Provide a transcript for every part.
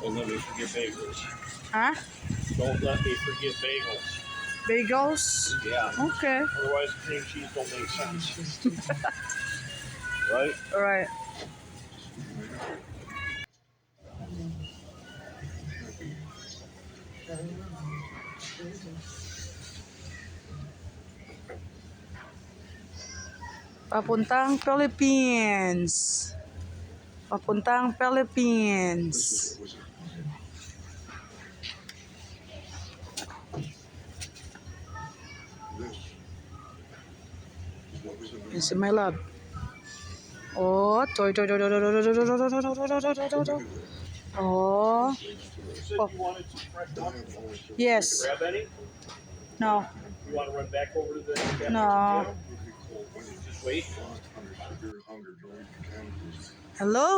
Don't let me forget bagels. Ha? Don't let me forget bagels. Bagels? Yeah. Okay. Otherwise, cream cheese don't make sense. right? Alright. Papuntang Philippines. Papuntang Philippines. Yan si my love. Oh, toy, toy, toy, toy, toy, toy, toy, toy, toy, toy, toy, toy, toy, toy. Oh, ones. yes. No, You want to run back over to the No. Hello!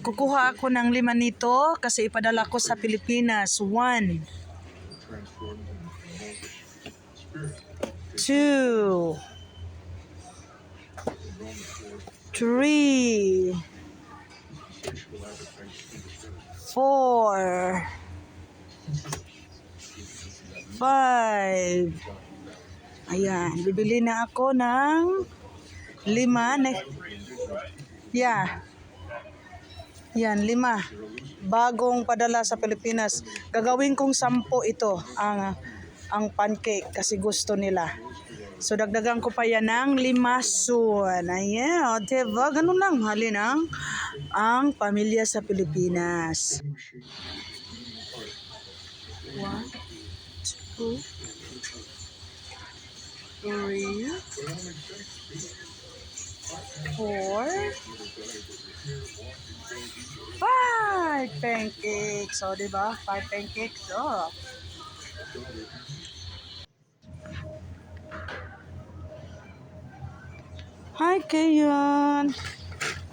Kukuha ako ng lima nito kasi ipadala ko sa Pilipinas. One, two, three, four, five. Ayan, bibili na ako ng lima. Na, yeah. Yan, lima. Bagong padala sa Pilipinas. Gagawin kong sampo ito, ang, ang pancake, kasi gusto nila. So, dagdagan ko pa yan ng lima soon. Ayan, o, diba? Ganun lang, halin ang, ang pamilya sa Pilipinas. One, two, three, four, five pancakes. O, di ba? Five pancakes. Oh. Hi, Kayon.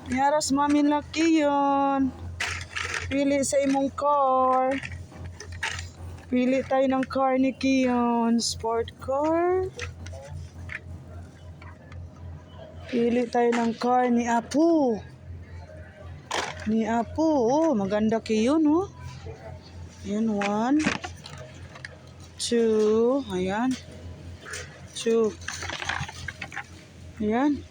Yaras mami na Kayon. Pili sa imong car. Pili tayo ng car ni Kion. Sport car. Pili tayo ng car ni Apu. Ni Apu. Oh, maganda Kion, oh. Ayan, one. Two. Ayan. Two. Ayan.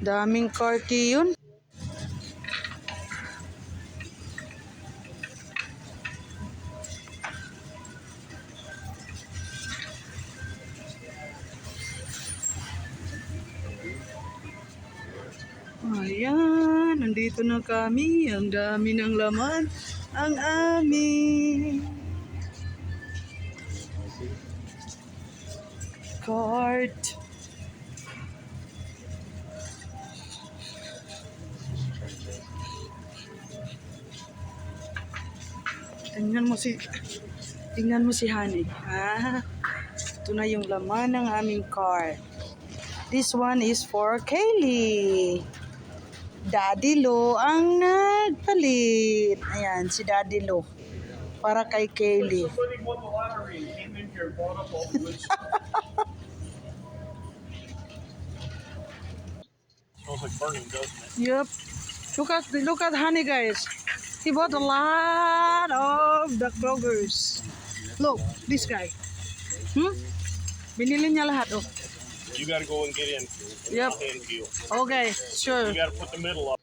Daming car Kion. Ayan, nandito na kami. Ang dami ng laman. Ang aming cart. Tingnan mo si Tingnan mo si Honey. Ha? Ito na yung laman ng aming cart. This one is for Kaylee. Daddy Lo ang nagpalit. Ayan, si Daddy Lo. Para kay Kaylee. Smells like burning, doesn't it? Yep. Look at look at Honey guys. He bought a lot of the Krogers. Look, this guy. Hmm? Binili niya lahat. Oh. You got to go and get in. Yep. Okay, sure. You got to put the middle up.